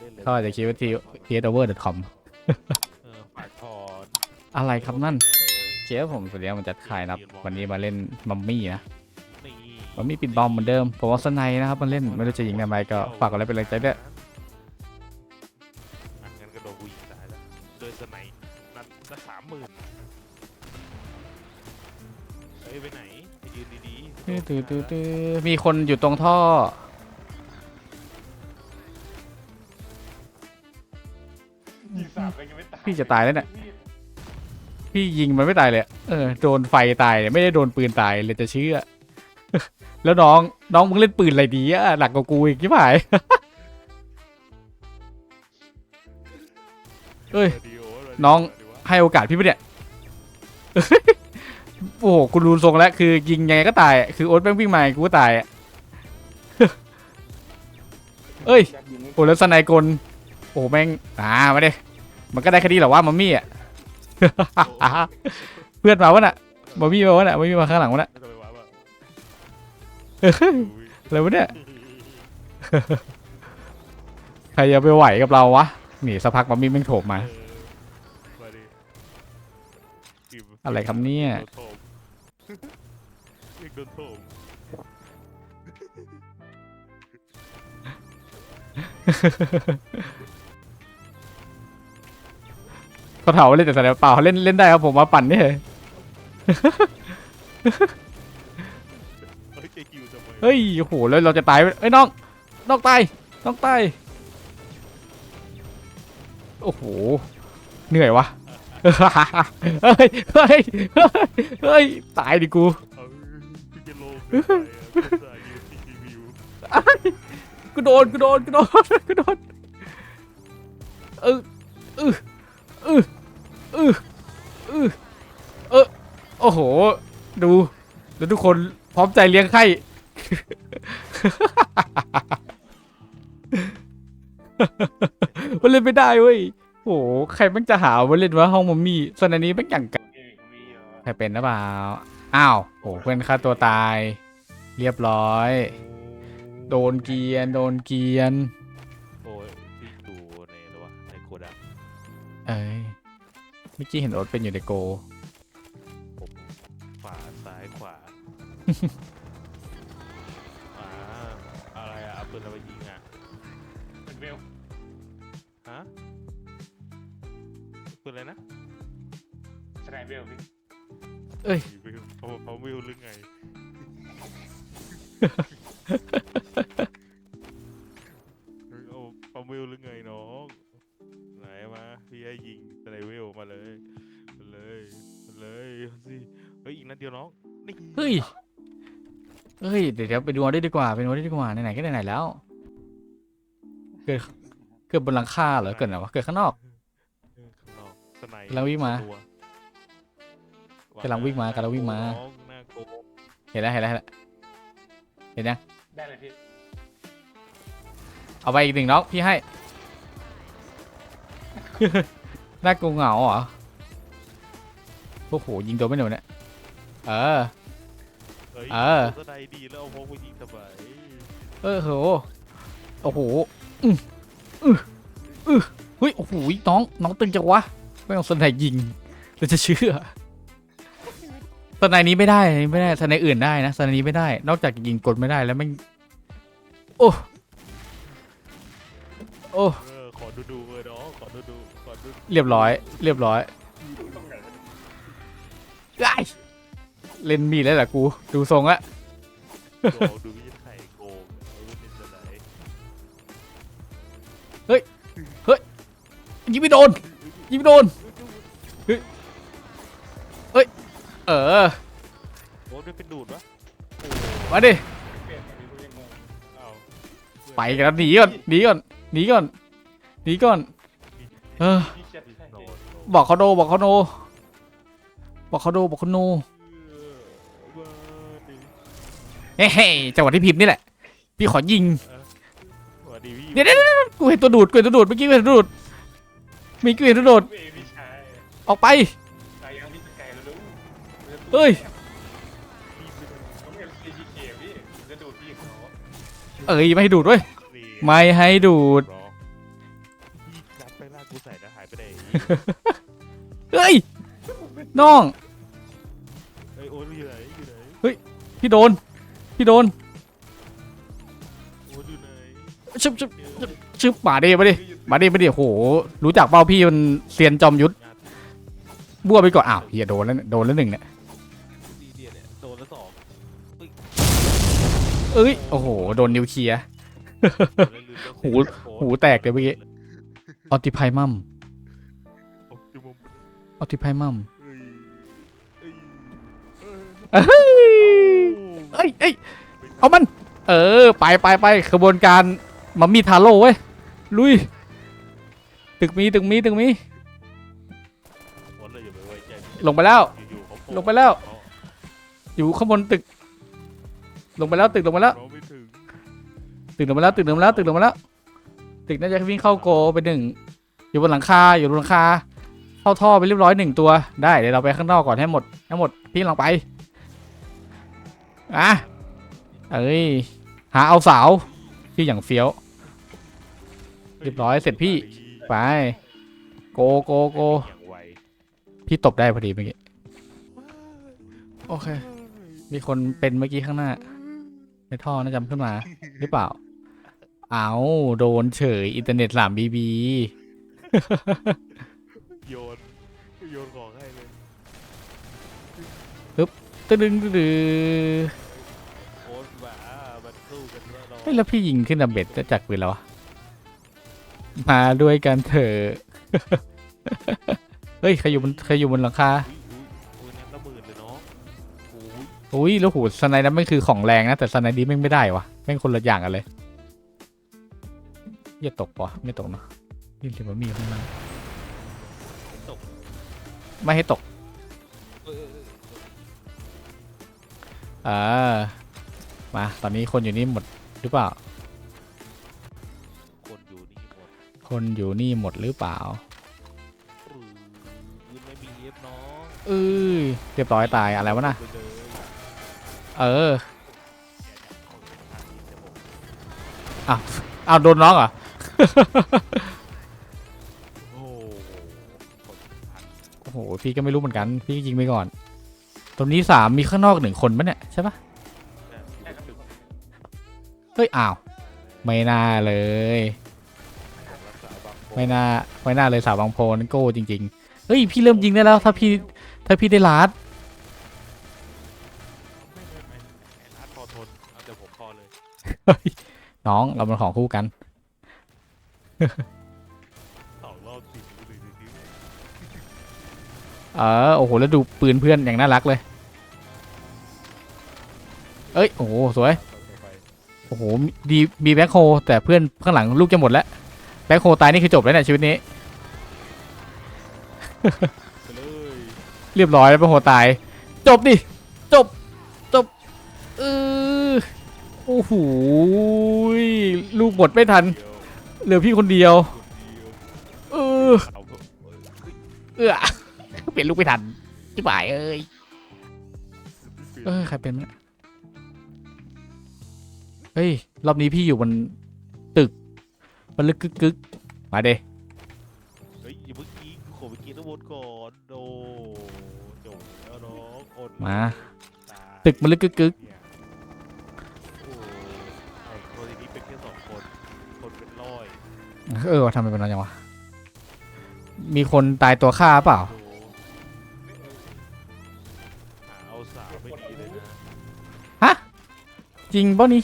เล่นเลยเขาอาจจะคิดว่า tsover.com เออฝากถอนอะไรครับนั่นแเลยเจ๊ผมสุดยอดมันจะขายนะครับ วันนี้มาเล่นมัมมี่นะนี่มัมมี่ปิดบอมเหมือนเดิมผมว่าสไนด์นะครับมันเล่นไม่รู้จะยิงทำไมก็ฝากกดไลค์เป็นแรงใจด้วยอะงั้นก็โดนกูยิงตายแล้วโดยสไนป์นัดละสามหมื่นเฮ้ยไปไหนไปยืนดีๆตื้อตื้อตื้อตื้อมีคนอยู่ตรงท่อ พี่จะตายแล้วเนี่ยพี่ยิงมันไม่ตายเลยเออโดนไฟตายเนี่ยไม่ได้โดนปืนตายเลยจะเชื่อ แล้วน้องน้องมึงเล่นปืนอะไรดีอะหนักกว่ากูอีกที่ผายเอ้ยน้องให้โอกาสพี่ปะเนี่ยโอ้โหคุณรูนทรงแล้วคือยิงยังไงก็ตาย คือโอ๊ตแม่งวิ่งมากูก็ตายเอ้ยโอ้แล้วสไนกลโอ้แม่งอ่ามาดิ มันก็ได้แค่นี้เหรอว่ามัมมี่อะ เพื่อนมาวะน่ะมัมมี่มาวะน่ะมัมมี่มาข้างหลังวะน่ะไม่ต้องไปว้าว่ะอะไรวะเนี่ย ใครจะไปไหวกับเราวะหนีสักพักมัมมี่แม่งโถมมา เออมาดิกิมอะไรครับเนี่ย โดนโถมเรียกโดนโถม เขาเถาเล่นแต่สไนเปล่าเขาเล่นเล่นได้ครับผมมาปั่นนี่เฮ้ยจะคิวทำไมเฮ้ยโอ้โหแล้วเราจะตายไหมเอ้ยน้องน้องตายน้องตายโอ้โหเหนื่อยวะเฮ้ยเฮ้ยเฮ้ยเฮ้ยตายดิกูเอาพี่จะโลไปอะยืนทีวิวอ้ายกูโดนกูโดนกูโดนกูโดนเออเออ โอ้โห ดูแล้วทุกคนพร้อมใจเลี้ยงไข่ มันเล่นไม่ได้เว้ยโอ้โหใครแม่งจะหาว่าเล่นว่าห้องมัมมี่ส่วนอันนี้แม่งอย่างกันเก่งมีเหรอใครเป็นหรือเปล่า อ้าวโอ้เพื่อนฆ่าตัวตาย เรียบร้อย โดนเกรียน โดนเกรียน โอ้ยพี่ดูในหรือวะในโกดังเอ้ยเมื่อกี้เห็นโอ๊ตเป็นอยู่ในโก อ่าอะไรอะเอาปืนอะไรมายิงอะเป็นเวลฮะปืนอะไรนะสไนเวลพี่เอ้ยวิวเขาเขาวิวหรือไง ดี๋ยวเดี๋ยวไปดูเอาได้ดีกว่าไปดูเอาได้ดีกว่าไหนๆก็ไหนๆแล้ว เกิดเกิดบนหลังคาเหรอเกิดไหนวะเกิดข้างนอกเออข้างนอกสไนกำลังวิ่งมา ตัวกำลังวิ่งมากำลังวิ่งมาน้องน่าโกงเห็นแล้วเห็นแล้วเห็นแล้วเห็นยังได้เลยพี่เอาไปอีกหนึ่งน้องพี่ให้ น่ากลัวเหงาเหรอโอ้โหยิงโดนไม่โดนเนี่ยเออเฮ้ยเออสไนดีแล้วเอาพกไปยิงทำไมเออโหโอ้โหอืออืออือเฮ้ยโอ้โหน้องน้องตึงจังวะไม่ต้องสไนด์ยิงเราจะเชื่อสไนด์นี้ไม่ได้ไม่ได้สไนด์อื่นได้นะสไนด์นี้ไม่ได้ นอกจากยิงกดไม่ได้แล้วไม่งโอ้โอ้เออขอดูดูเลยน้องขอดูดูขอดูเรียบร้อย เรียบร้อยต้องไหนวะไอ้ เล่นมีดแล้วแหละกู ดูทรงละโกงดูพี่ไข่โกงไอ้เป็นสไนยิงไม่โดนยิงไม่โดนเฮ้ยเฮ้ยเออโอ้ยไม่เป็นดูดวะมาดิเปลี่ยนไม่รู้ยังงงอ้าวไปกันหนีก่อนหนีก่อนหนีก่อนหนีก่อนเออพี่เจ็ดใช่โดพี่นบอกเขาโนบอกเขาโนบอกเขาโนบอกเขาโน เฮ้ยจังหวะที่พิมพ์นี่แหละ พี่ขอยิง สวัสดีพี่เดี๋ยวเดี๋ยวเดี๋ยวกูเห็นตัวดูดกูเห็นตัวดูดเมื่อกี้กูเห็นตัวดูดมีกูเห็นตัวดูดพี่พี่ชายออกไปชายยังพี่สกายแล้วรู้เฮ้ยผมเอ็มซีจีเคพี่จะดูดพี่เขาเอ้ยไม่ให้ดูดด้วยไม่ให้ดูดรอหน้ากูใส่แล้วหายไปไหนเฮ้ยน้องเอ้ยโอ๊ตอยู่ไหนอยู่ไหนพี่โดน พี่โดนโอ๊ตอยู่ไหนชึบชึบเดี๋ยวชึบมาดิมาดิมาดิมาดิโหรู้จักเป้าพี่มันเซียนจอมยุทธงานบัวไปก่อนอ้าวเฮียโดนแล้วเนี่ยโดนแล้วหนึ่งเนี่ยดีเดียเนี่ยโดนแล้วสองเอ้ยโอ้โหโดนนิวเคลียร์หูหูแตกเลยเมื่อกี้ ออติไพมัมออปติมุมออติไพมัมเอ้ยเอ้ยเอ้ยเอ้ยเอ้ยเอ้ยเอามัน เออ ไปไปไปขบวนการมัมมี่ทาโร่เว้ย ลุย ตึกมีตึกมีตึกมี ลงไปแล้ว ลงไปแล้ว อยู่ข้างบนตึก ลงไปแล้วตึกลงไปแล้ว ตึกลงมาแล้วตึกลงมาแล้วตึกลงมาแล้ว ตึกน่าจะวิ่งเข้าโกไปหนึ่ง อยู่บนหลังคา อยู่บนหลังคา เข้าท่อไปเรียบร้อยหนึ่งตัว ได้เดี๋ยวเราไปข้างนอกก่อนให้หมด ให้หมดพี่ลองไป อะเอ้ย หาเอาสาวพี่อย่างเฟี้ยว เรียบร้อยเสร็จพี่ ไป โกโกโกอย่างไวพี่ตบได้พอดีเมื่อกี้ โอเค มีคนเป็นเมื่อกี้ข้างหน้า ในท่อน่าจะขึ้นมา หรือเปล่า เอาโดนเฉย อินเทอร์เน็ตสามบีบี โยน โยนของให้เลย ตึ้งตึ้งตึ้ง ฮ้ยแล้วพี่ยิงขึ้นดับเบ็ดจากปืนแล้ววะมาด้วยกันเถอะ เฮ้ยใครอยู่บนใครอยู่บนหลังคาอุ้ยอุ้ยอุ้ยนั่นระเบิดเลยเนาะโอ้ยอุ้ยแล้วหูสไนด์นั้นไม่คือของแรงนะ แต่สไนด์นี้แม่งไม่ได้วะแม่งคนละอย่างกันเลยอย่าตกปะไม่ตกเนอะนี่เรียกว่ามีข้างล่างตกไม่ให้ตกเออเออเอออ่ามาตอนนี้คนอยู่นี่หมดห รือเปล่า คนอยู่นี่หมดคนอยู่นี่หมดหรือเปล่าหรือไม่มีเอฟน้องเอ้ยเรียบร้อยตายอะไรวะน่ะ ไปเลยเออคนทางนี้จะบอกอ้าวโดนน้องเหรอ โอ้โหคนพันโอ้โห พี่ก็ไม่รู้เหมือนกัน พี่ก็ยิงไปก่อน ตรงนี้สามมีข้างนอกหนึ่งคนปะเนี่ยใช่ปะแค่อยู่บนตึก เฮ้ยอ้าว ไม่น่าเลยรักษาบางคนไม่น่าไม่น่าเลยสาวบางโพนโก้จริงๆเฮ้ยพี่เริ่มยิงได้แล้วถ้าพี่ถ้าพี่ได้ลาดไม่ไม่ไม่ไอ้นัดพอทนเอาแต่ผมพอเลยน้องเราเป็นของคู่กันสองรอบสี่หรือหรือหรือเออโอ้โหแล้วดูปืนเพื่อนอย่างน่ารักเลย เอ้ยโอ้โหสวยไป โอ้โหดีมีแบ็คโฮแต่เพื่อนข้างหลังลูกจะหมดแล้วแบ็คโฮตายนี่คือจบแล้วเนี่ยชีวิตนี้ เรียบร้อยแล้วแบ็คโฮตาย จบดิ จบ จบเออโอ้โหลูกหมดไม่ทัน เหลือพี่คนเดียว เออเออเปลี่ยนลูกไม่ทันจิ๋บ่ายเอ้ยเออใครเป็นเนี่ย เฮ้ย รอบนี้พี่อยู่บนตึก มันลึกกึกกึกมาเดเฮ้ยอย่าเพิ่งยิงขอไปกินน้ำวนก่อนโดจบแล้วน้องอดมา ตายตึกมันลึกกึกกึกเนี่ยโอ้ไอ้คนนี้เป็นแค่สองคน คนเป็นร้อยเออทำไมเป็นนั้นจังวะ มีคนตายตัวฆ่าเปล่าโอ้หาเอาสาวไม่ดีเลยนะ จริงป่ะนี่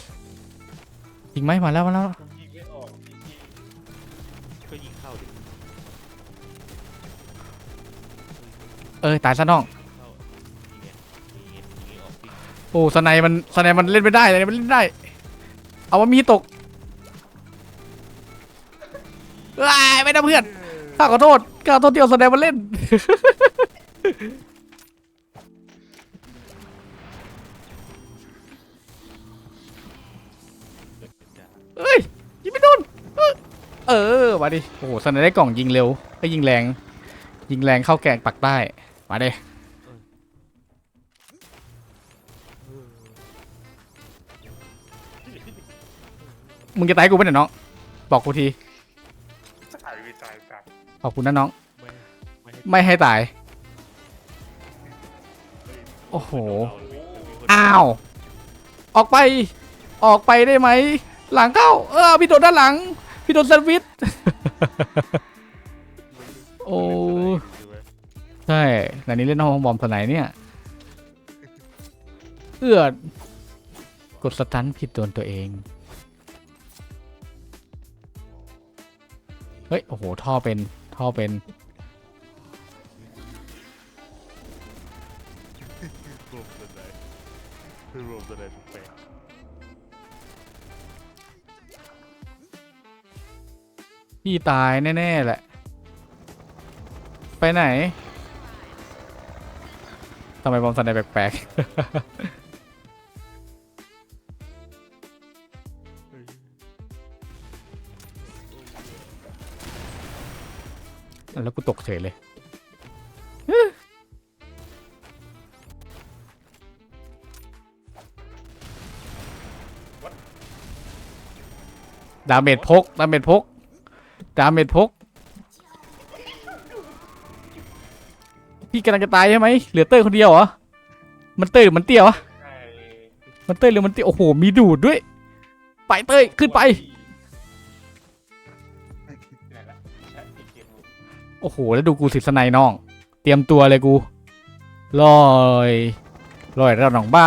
จริงไหมมาแล้วมาแล้วยิงไม่ออกจริงก็ยิงเข้าดิเออตายซะน้องเข้ายิงไงยิงไงยิงไงออกปีกโอ้สไนมันสไนมันเล่นไม่ได้สไนมันเล่นไม่ได้ เอาว่ามีตกเอ้ยไม่ได้เพื่อนข้าขอโทษข้าขอโทษที่เอาสไนมันเล่น มาดิ โอ้โหสนได้กล่องยิงเร็วก็ยิงแรง ยิงแรงเข้าแกงปักใต้ มาเออมึงจะตายกูไปไหนยน้อง บอกกูทีถ่ายตายตว์ขอบคุณนะน้องไม่ไม่ให้ตาย โอ้โห อ้าว ออกไป ออกไปได้ไหม หลังเข้า เออพี่โดนด้านหลัง พี่โดนแซนด์วิช โอ้ใช่แต่นี้เล่นห้องบอมสไนเนี่ย เอื้อกดสตันผิดตัวตัวเอง เฮ้ย โอ้โห ท่อเป็น ท่อเป็น รวมตัวไหนรวมตัวไหน พี่ตายแน่ ๆ แหละ ไปไหนทำไมบอมสไนแปลกๆเฮ้ยๆแล้วกูตกเฉยเลยดาเมจพก ดาเมจพก ดาเมจพก พี่กำลังจะตายใช่ไหมเหลือเต้ยคนเดียวเหรอ มันเต้ยหรือมันเตี้ยวะ มันเต้ยหรือมันเตี้ย โอ้โห มีดูดด้วย ไปเต้ยขึ้นไป โอ้โห แล้วดูกูสิสไนน้อง เตรียมตัวเลยกูลอยลอยระหนองบ้า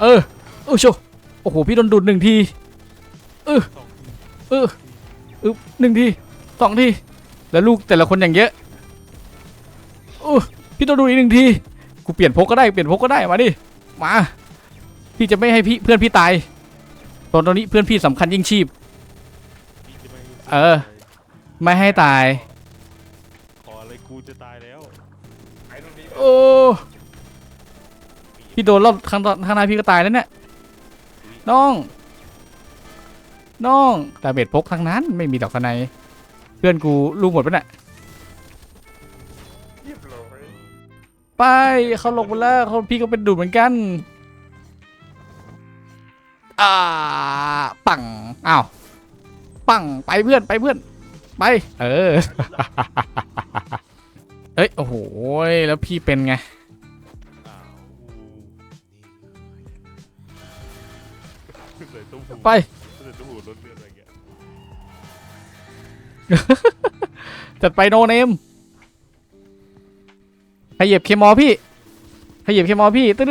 เออเออโชโอ้โห พี่โดนดูดหนึ่งทีสองทีเอออึบหนึ่งทีสองทีแล้วลูกแต่ละคนอย่างเยอะโอ้พี่โดนดูดอีกหนึ่งทีกูเปลี่ยนพกก็ได้เปลี่ยนพกก็ได้มาดิมาพี่จะไม่ให้พี่เพื่อนพี่ตายตอนตอนนี้เพื่อนพี่สำคัญยิ่งชีพพี่จะไม่ให้เออ ไม่ให้ตายขออะไรกูจะตายแล้วไอ้ตรงนี้โอ้พี่โดนรอบข้างตข้างหน้าพี่ก็ตายแล้วเนี่ยน้อง น้องแต่เบ็ดพกทั้งนั้นไม่มีดอกสไนยเพื่อนกูลูกหมดปะเนี่ยไปเขาลงไปแล้วเขาพี่ก็เป็นดูดเหมือนกัน อ่า ปังอ้าวปังไปเพื่อนไปเพื่อน ไป เออเอ้ยโอ้โหแล้วพี่เป็นไงไป จัดไปโนเนมขยับเคมอพี่ขยับเคมอพี่ตื้อๆ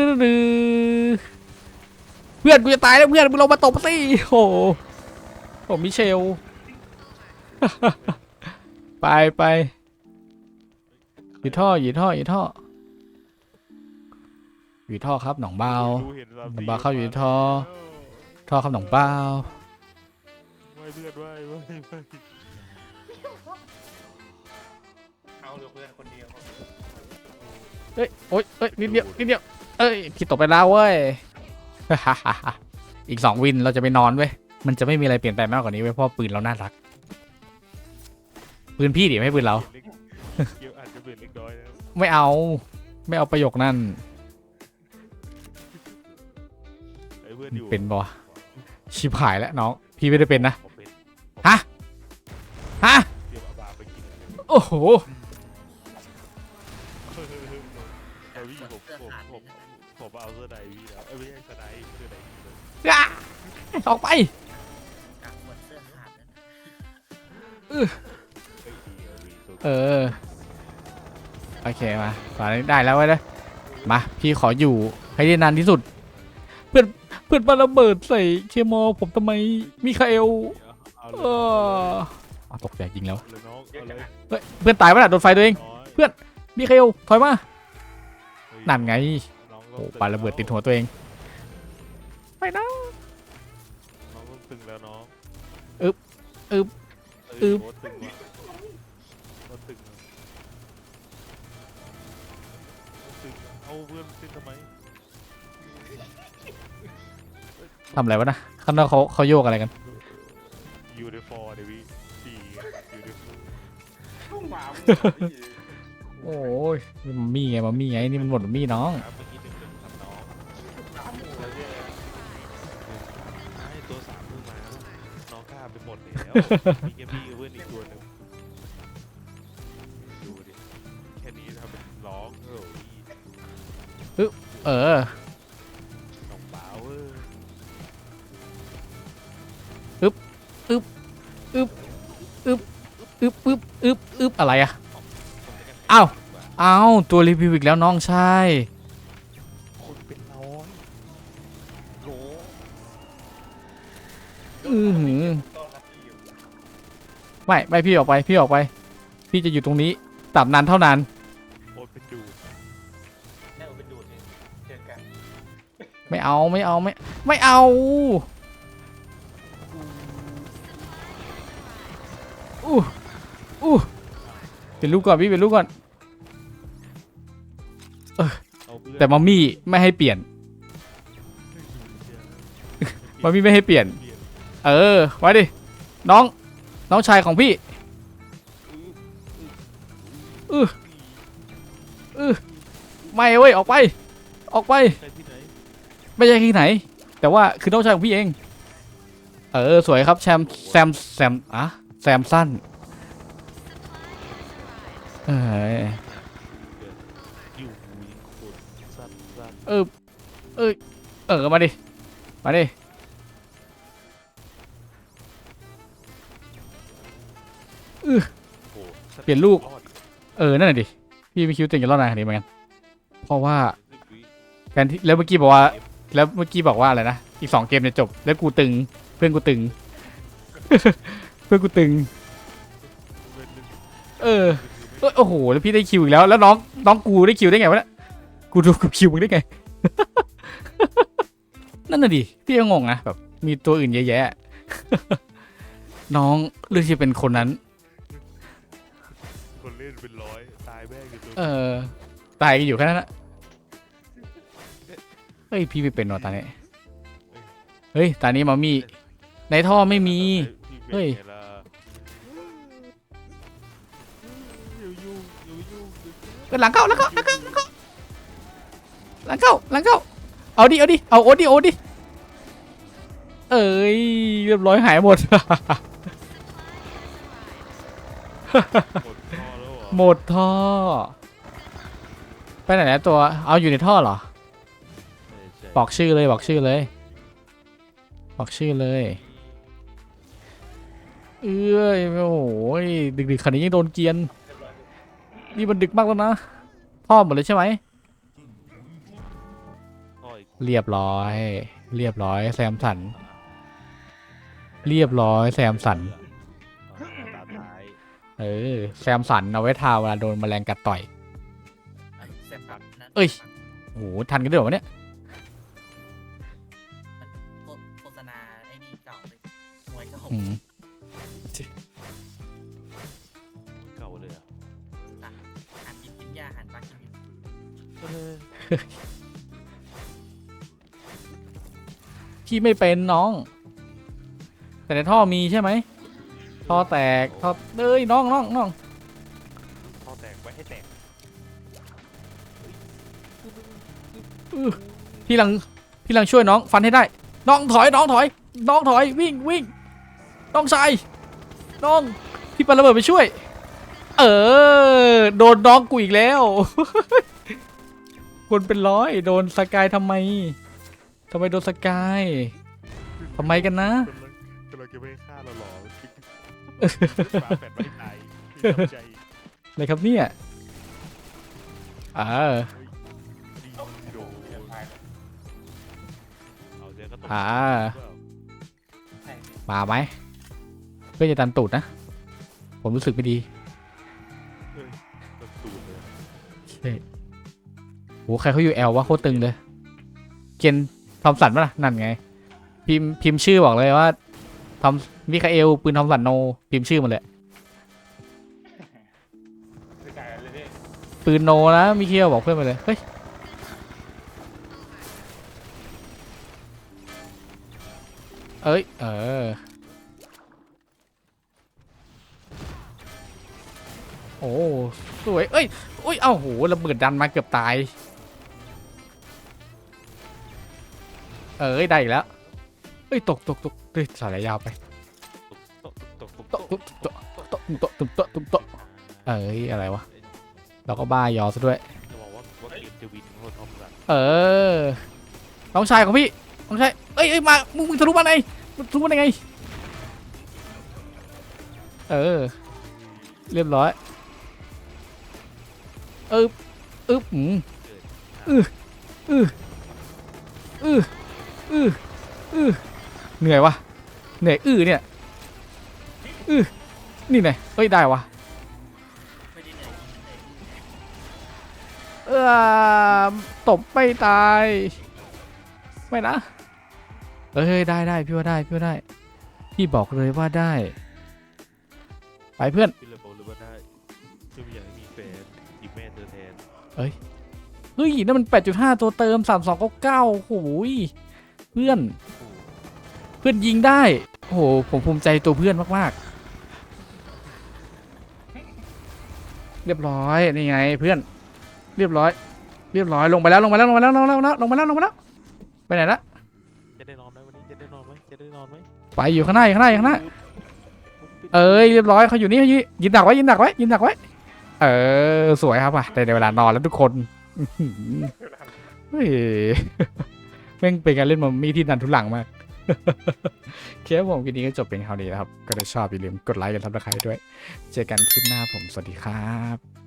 เพื่อนกูจะตายแล้วเพื่อนมึงลงมาตบสิโอ้โหผมมิเชล ไปไปอยู่ท่ออยู่ท่ออยู่ท่ออยู่ท่อครับหนองเบาหนสามมันสี่บาเข้าอยู่ท่อ ท่อครับหนองเบาไม่เพื่อนไม่ไม่ไม่เอา เอ้ยโอ๊ยเอ้ยนิดเดียวนิดเดียวเอ้ยพี่ตกไปแล้วเว้ย อีกสองวินเราจะไปนอนเว้ย มันจะไม่มีอะไรเปลี่ยนแปลงมากกว่านี้เว้ยเพราะปืนเราน่ารัก ปืนพี่ดิไม่ใช่ปืนเราเล็กเกี่ยวอาจจะเป็นเล็กน้อยนะไม่เอา ไม่เอาประโยคนั่น ไอ้เพื่อนอยู่เป็นบ่ชิบหายแล้วน้อง พี่ไม่ได้เป็นนะ ผมเป็นฮะ ฮะเตรียมเอาบาไปกิน โอ้โห ออกไปกักหมดเสื้อขาดแล้วนะเฮ้ยดีเออพี่ตัวเออโอเคมาตอนนี้ได้แล้วเว้ยเด้อมาพี่ขออยู่ให้ได้นานที่สุด เพื่อนเพื่อนมาระเบิดใส่เคมอผมทำไมมิคาเอลเอาเอเลยอเอาตกใจจริงแล้วเอาเลยน้องเยอะเอาจัเลงยอะเฮ้ยเพื่อนตายปะน่ะโดนไฟตัวเองน้อยเพื่อนมิคาเอลถอยมาเฮ้ยนั่นไงน้องต้โอ้งตึงปาระเบิดติดหัวตัวเองไปนะน้อง ต้องตึงแล้วน้องอึ๊บอึ๊บเออึ๊อบโคตรตึงว่ะโคตรตึงอะตึงอะเอาเพื่อนตึงทำไมทำอะไรวะนะข้างนอกเขาเขาโยกอะไรกัน ยูนิฟอร์เดวิสี่ยูนิฟอร์ต้องมามึงพี่โอ้ยนี่มันมี่ไงมันมี่ไงนี่มันหมดมันมี่น้อง ครับเมื่อกี้หนึ่งำหมูเลยเนี่ยไอ้ตัวสามเพิ่งมาน้องฆ่าไปหมดเลยมีแค่พี่กับเพื่อนอีกตัวหนึงดูดิแค่นี้ทำเป็นร้องโอ้ยเออน้องเปล่าเว้ยอึบอึบอึบอึบอึบอึบอะไรอะอ้าวอ้าวตัวรีวิวอีกแล้วน้องชายคนเป็นน้อยโหล อือหือ ไม่ไม่พี่ออกไปพี่ออกไป พี่จะอยู่ตรงนี้ตราบนานเท่านานโอนเป็นดูแน่เอาไปดูดเองเจอกันไม่เอาไม่เอาไม่ไม่เอาอู้อู้เป็นลูกก่อนพี่เป็นลูกก่อนเอาเพื่อนแต่มัมมี่ไม่ให้เปลี่ยนมัมมี่ไม่ให้เปลี่ยน เออไว้ดิน้อง น้องชายของพี่อืออไม่เว้ยออกไป ออกไป ไม่ใช่ที่ไหน แต่ว่าคือน้องชายของพี่เอง เออสวยครับแชมแซมแซมอะแซมสั้นเออเออเออมาดิมาดิ เปลี่ยนลูก เออ นั่นแหละดิ พี่ไม่คิดว่าตัวเองจะรอดนานขนาดนี้เหมือนกัน เพราะว่าการที่แล้วเมื่อกี้บอกว่า แล้วเมื่อกี้บอกว่าอะไรนะ อีกสองเกมจะจบ แล้วกูตึง เพื่อนกูตึง เพื่อนกูตึงเว้นหนึ่งเออเอ้ยโอ้โห แล้วพี่ได้คิวอีกแล้ว แล้วน้อง น้องกูได้คิวได้ไงวะเนี่ย กูดูกับคิวมึงได้ไง นั่นน่ะดิ พี่ก็งงนะแบบ มีตัวอื่นเยอะแยะ น้องเลือกที่จะเป็นคนนั้น คนเล่นเป็นร้อยตายแม่งอยู่ตัวเออ ตายกันอยู่แค่นั้นนะเฮ้ย พี่ไม่เป็นหรอตาเนี้ยเฮ้ย ตานี้มามี ในท่อไม่มี เฮ้เฮ้ยยอย่ายุ่งอย่ายุ่งอย่ายุ่งก็หลังเข้าหลังเข้าหลังเข้าหลังเข้าหลังเข้า เอาดิ เอาดิ เอาโอดดิโอดดิ เอ้ย เรียบร้อยหายหมดหมดท่อแล้วเหรอหมดท่อ ไปไหนแล้วตัว เอาอยู่ในท่อเหรอใช่ใช่บอกชื่อเลยบอกชื่อเลย บอกชื่อเลย เอ้ยโอ้โหดึกๆขนาดนี้ยังโดนเกรียน นี่มันดึกมากแล้วนะ ท่อหมดเลยใช่ไหมท่ออีกเรียบร้อย เรียบร้อยแซมสัน เรียบร้อยแซมสันอ่าตาท้าย เออแซมสันเอาไว้ทาเวลาโดนแมลงกัดต่อยเอ้ยเสร็จปั๊บนั่นเอ้ยโอ้โหทันกันด้วยเหรอวะเนี่ยโฆโฆษณาไอ้นี่เก่าเลยมวยเก่าอืมเก่าเลยอะหันกินกินยาหันปลากินกินพี่ไม่เป็นน้อง แต่ในท่อมีใช่ไหม ท่อแตกท่อเอ้ยน้องน้องน้องท่อแตกไว้ให้แตกพี่ลังพี่ลังช่วยน้องฟันให้ได้ น้องถอยน้องถอย น้องถอยวิ่งวิ่งน้องชายน้องพี่ปาระเบิดไปช่วย เออโดนน้องกูอีกแล้ว คนเป็นร้อยโดนสกายทำไมทำไมโดนสกายทำไมกันนะ กำลังกำลังจะไม่ฆ่าเราหรอ ปาแปดไม่ตายไม่ยอมใจอะไรครับเนี่ยออดีโดนเดี๋ยวตายเอาเจ๊ก็ตกอ่ามาไหมเพื่อจะดันตูดนะ ผมรู้สึกไม่ดีตูดเลยโหใครเขาอยู่แอลวะโคตรตึงเลยเกนทอมสันปะล่ะนั่นไง พิมพ์พิมพ์ชื่อบอกเลยว่าทอม มิคาเอล ปืนทอมสันโน พิมพ์ชื่อมาเลย ไม่จ่ายอะไรเลยปืนโนนะมิคาเอลบอกเพื่อนไปเลย เฮ้ย เอ้ย เออ โอ้ สวย เอ้ยเอ้ย เอ้าโหระเบิดดันมาเกือบตาย เอ้ย ได้อีกแล้ว เอ้ย ตกตกตกเฮ้ยสายยาวไปตกตกต ตุ๊บตุ๊บตุ๊บตุ๊บตุ๊บตุ๊บตุ๊บตุ๊บเอ้ยอะไรวะเราก็บ้ายอซะด้วย จะบอกว่าว่าเกมจะวินโรทอมสันเออน้องชายของพี่น้องชายเอ้ยเอ้ยมามึงมึงทะลุมาไงมึงทะลุมาได้ไงเออ เรียบร้อยเอออึ๊บอืมอืออืออืออืออือเหนื่อยวะเหนื่อยอื้อเนี่ย อื้อนี่ไงเอ้ย ได้วะไม่ได้เหนื่อยเหนื่อยเออตบไม่ตาย ไม่นะ เอ้ย ได้ได้พี่ว่าได้ พี่ว่าได้ พี่บอกเลยว่าได้ ไปเพื่อน พี่เลยบอกเลยว่าได้จะไม่อยากให้มีแฟนจีบแม่เธอแทนเฮ้ยนั่นมัน 8.5 ตัวเติม 3299โอ้โหยเพื่อน เพื่อนยิงได้ โอ้โห ผมภูมิใจตัวเพื่อนมาก ๆ เรียบร้อยนี่ไงเพื่อน เรียบร้อย เรียบร้อยลงไปแล้วลงไปแล้วลงไปแล้วลงไปแล้วลงไปแล้วลงไปแล้วไปไหนละจะได้นอนไหมวันนี้จะได้นอนไหมจะได้นอนไหมไปอยู่ข้างหน้าอยู่ข้างหน้าอยู่ข้างหน้าเอ้ยเรียบร้อยเขาอยู่นี่เขาอยู่นี่ยืนดักไว้ยืนดักไว้ยืนดักไว้เออสวยครับอะแต่ในเวลานอนแล้วทุกคนอื้อหือเฮ้ยแม่งเป็นการเล่นมัมมี่ที่ดันทุลังมาก เคสผมคลิปนี้ก็จบเป็นคราวนี้นะครับ ก็ถ้าชอบอย่าลืมกดไลค์กันทับตะไคร้ด้วย เจอกันคลิปหน้าผมสวัสดีครับ